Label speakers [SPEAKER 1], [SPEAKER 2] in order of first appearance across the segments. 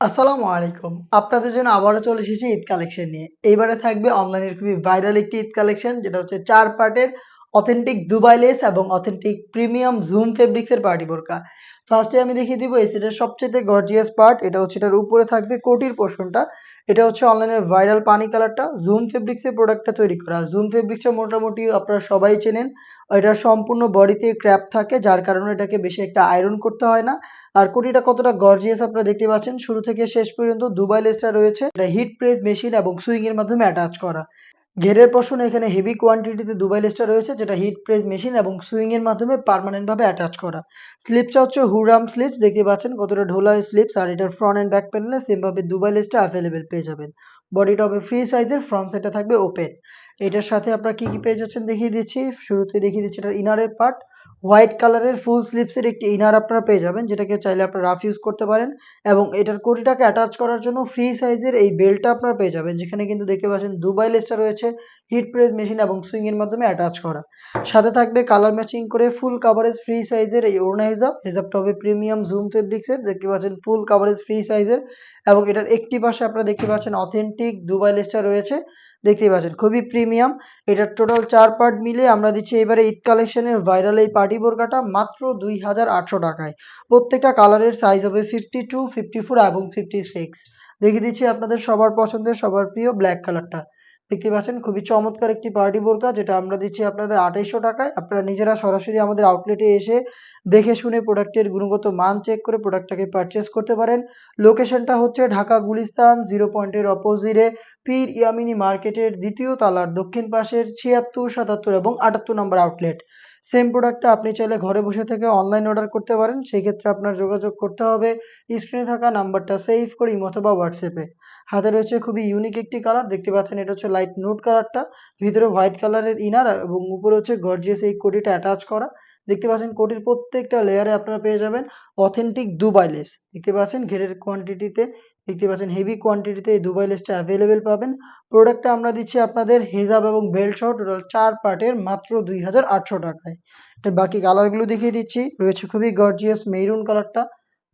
[SPEAKER 1] আসসালামু আলাইকুম। আপনাদের জন্য আবারও চলে এসেছি ঈদ কালেকশন নিয়ে। এইবারে থাকবে অনলাইনের খুবই ভাইরাল একটি ঈদ কালেকশন, যেটা হচ্ছে চার পার্টের অথেন্টিক দুবাই লেস এবং অথেন্টিক প্রিমিয়াম জুম ফেব্রিক্সের পার্টি বোরকা। ফার্স্টে আমি দেখিয়ে দিব এই সবচেয়ে গর্জিয়াস পার্ট এটা হচ্ছে এটার উপরে থাকবে কোটির পোর্শনটা এটা হচ্ছে অনলাইনের ভাইরাল পানি কালারটা জুম ফেব্রিক্সের প্রোডাক্টটা তৈরি করা। জুম ফেব্রিক্সটা মোটামুটি আপনারা সবাই চেনেন। এটা সম্পূর্ণ বডিতে ক্র্যাপ থাকে, যার কারণে এটাকে বেশি একটা আয়রন করতে হয় না। আর কোটিটা কতটা গর্জিয়াস আপনারা দেখতে পাচ্ছেন, শুরু থেকে শেষ পর্যন্ত দুবাই লেসটা রয়েছে। এটা হিট প্রেস মেশিন এবং সুইং এর মাধ্যমে অ্যাটাচ করা। ঘেরের পশন এখানে হেভি কোয়ান্টিটিতে দুবাই লেসটা রয়েছে, যেটা হিট প্রেস মেশিন এবং সুইং এর মাধ্যমে পার্মানেন্ট ভাবে অ্যাটাচ করা। স্লিপসটা হচ্ছে হুরাম স্লিপস দেখতে পাচ্ছেন কতটা ঢোলা স্লিপস আর এটার ফ্রন্ট অ্যান্ড ব্যাক প্যানেলে সেম ভাবে দুবাই লেসটা অ্যাভেলেবেল পেয়ে যাবেন। বডিটা হবে ফ্রি সাইজের ফ্রন্ট সাইডটা থাকবে ওপেন এটার সাথে আপনারা কি কি পেয়ে যাচ্ছেন দেখিয়ে দিচ্ছি। শুরুতে দেখিয়ে দিচ্ছি এটার ইনারের পার্ট হোয়াইট কালারের ফুল স্লিপসের একটি ইনার আপনারা পেয়ে যাবেন, যেটাকে চাইলে আপনারা রাফ ইউজ করতে পারেন এবং এটার কোটিটাকে অ্যাটাচ করার জন্য ফ্রি সাইজের এই বেল্টটা আপনারা পেয়ে যাবেন, যেখানে কিন্তু দেখতে পাচ্ছেন দুবাই লেসটা রয়েছে হিট প্রেস মেশিন এবং সুইং এর মাধ্যমে অ্যাটাচ করা। সাথে থাকবে কালার ম্যাচিং করে ফুল কাভারেজ ফ্রি সাইজের এই ওড়না হিজাব হিজাবটা হবে প্রিমিয়াম জুম ফেব্রিক্সের দেখতে পাচ্ছেন ফুল কাভারেজ ফ্রি সাইজের এবং এটার একটি পাশে আপনারা দেখতে পাচ্ছেন অথেন্টিক দুবাই লেসটা রয়েছে, দেখতেই পাচ্ছেন খুবই প্রিমিয়াম এটার টোটাল চার পার্ট মিলে আমরা দিচ্ছি এবারে ঈদ কালেকশনে ভাইরাল এই পার্টি বোরকাটা মাত্র দুই হাজার আটশো টাকায়। প্রত্যেকটা কালারের সাইজ হবে ফিফটি টু ফিফটি ফোর এবং ফিফটি সিক্স দেখিয়ে দিচ্ছি আপনাদের সবার পছন্দের, সবার প্রিয় ব্ল্যাক কালারটা দেখতে পাচ্ছেন, খুবই চমৎকার একটি পার্টি বোরকা যেটা আমরা দিচ্ছি আপনাদের আঠাইশশো টাকায়। আপনারা নিজেরা সরাসরি আমাদের আউটলেটে এসে দেখে শুনে প্রোডাক্টের গুণগত মান চেক করে প্রোডাক্টটাকে পারচেস করতে পারেন। লোকেশনটা হচ্ছে ঢাকা গুলিস্তান জিরো পয়েন্টের অপোজিটে পীর ইয়ামিনী মার্কেটের দ্বিতীয় তালার দক্ষিণ পাশের ছিয়াত্তর, সাতাত্তর এবং আটাত্তর নম্বর আউটলেট সেম প্রোডাক্টটা আপনি চাইলে ঘরে বসে থেকে অনলাইন অর্ডার করতে পারেন। সেই ক্ষেত্রে আপনার যোগাযোগ করতে হবে। স্ক্রিনে থাকা নাম্বারটা সেভ করে অথবা হোয়াটসঅ্যাপে হাতে রয়েছে খুবই ইউনিক একটি কালার দেখতে পাচ্ছেন এটা হচ্ছে লাইট নুট কালারটা ভিতরে হোয়াইট কালারের ইনার এবং উপরে হচ্ছে গর্জিয়াস এই কোটিটা অ্যাটাচ করা। দেখতে পাচ্ছেন কোটির প্রত্যেকটা লেয়ারে আপনারা পেয়ে যাবেন অথেন্টিক দুবাই লেস দেখতে পাচ্ছেন ঘেরের কোয়ান্টিটিতে দেখতে পাচ্ছেন হেভি কোয়ান্টিটিতে এই দুবাই লেসটা অ্যাভেলেবেল পাবেন। প্রোডাক্টটা আমরা দিচ্ছি আপনাদের হিজাব এবং বেল্ট সহ টোটাল চার পার্টের মাত্র দুই হাজার আটশো টাকায়। এর বাকি কালারগুলো দেখিয়ে দিচ্ছি। রয়েছে খুবই গর্জিয়াস মেরুন কালারটা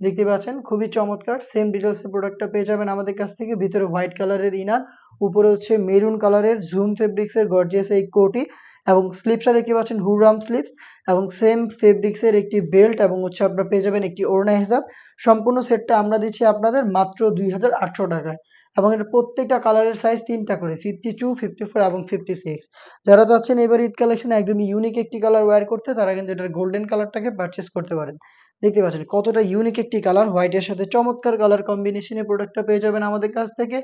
[SPEAKER 1] দেখতে পাচ্ছেন, খুবই চমৎকার। সেম ডিটেলসের প্রোডাক্টটা পেয়ে যাবেন আমাদের কাছ থেকে। ভিতরে হোয়াইট কালারের ইনার উপরে হচ্ছে মেরুন কালারের জুম ফেব্রিক্সের গর্জিয়াস এই কোটি। এবং স্লিপসটা দেখতে পাচ্ছেন হুরাম স্লিপস এবং সেম ফেব্রিক্সের একটি বেল্ট এবং হচ্ছে আপনারা পেয়ে যাবেন একটি ওড়না হিসাব। সম্পূর্ণ সেটটা আমরা দিচ্ছি আপনাদের মাত্র দুই হাজার আটশো টাকায় এবং এটা প্রত্যেকটা কালারের সাইজ তিনটা করে ফিফটি টু ফিফটি ফোর এবং ফিফটি সিক্স যারা চাচ্ছেন এবার ঈদ কালেকশনে একদম ইউনিক একটি কালার ওয়্যার করতে, তারা কিন্তু এটার গোল্ডেন কালারটাকে পারচেস করতে পারেন। দেখতে পাচ্ছেন কতটা ইউনিক একটি কালার হোয়াইটের সাথে চমৎকার কালার কম্বিনেশনে প্রোডাক্টটা পেয়ে যাবেন আমাদের কাছ থেকে।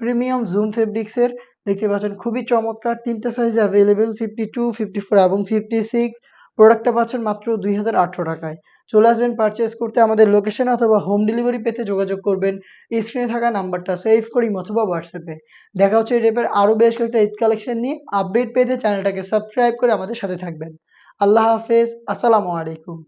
[SPEAKER 1] প্রিমিয়াম জুম ফেব্রিক্সের, দেখতে পাচ্ছেন খুবই চমৎকার, তিনটা size available fifty two fifty four এবং ফিফটি সিক্স প্রোডাক্টটা পাচ্ছেন মাত্র দুই হাজার আটশো টাকায়। চলে আসবেন পারচেস করতে আমাদের লোকেশন অথবা হোম ডেলিভারি পেতে যোগাযোগ করবেন। স্ক্রিনে থাকা নাম্বারটা সেভ করি অথবা হোয়াটসঅ্যাপে দেখা হচ্ছে এই টাইপের আরও বেশ কয়েকটা ঈদ কালেকশন নিয়ে। আপডেট পেতে চ্যানেলটাকে সাবস্ক্রাইব করে আমাদের সাথে থাকবেন। আল্লাহ হাফেজ, আসসালামু আলাইকুম।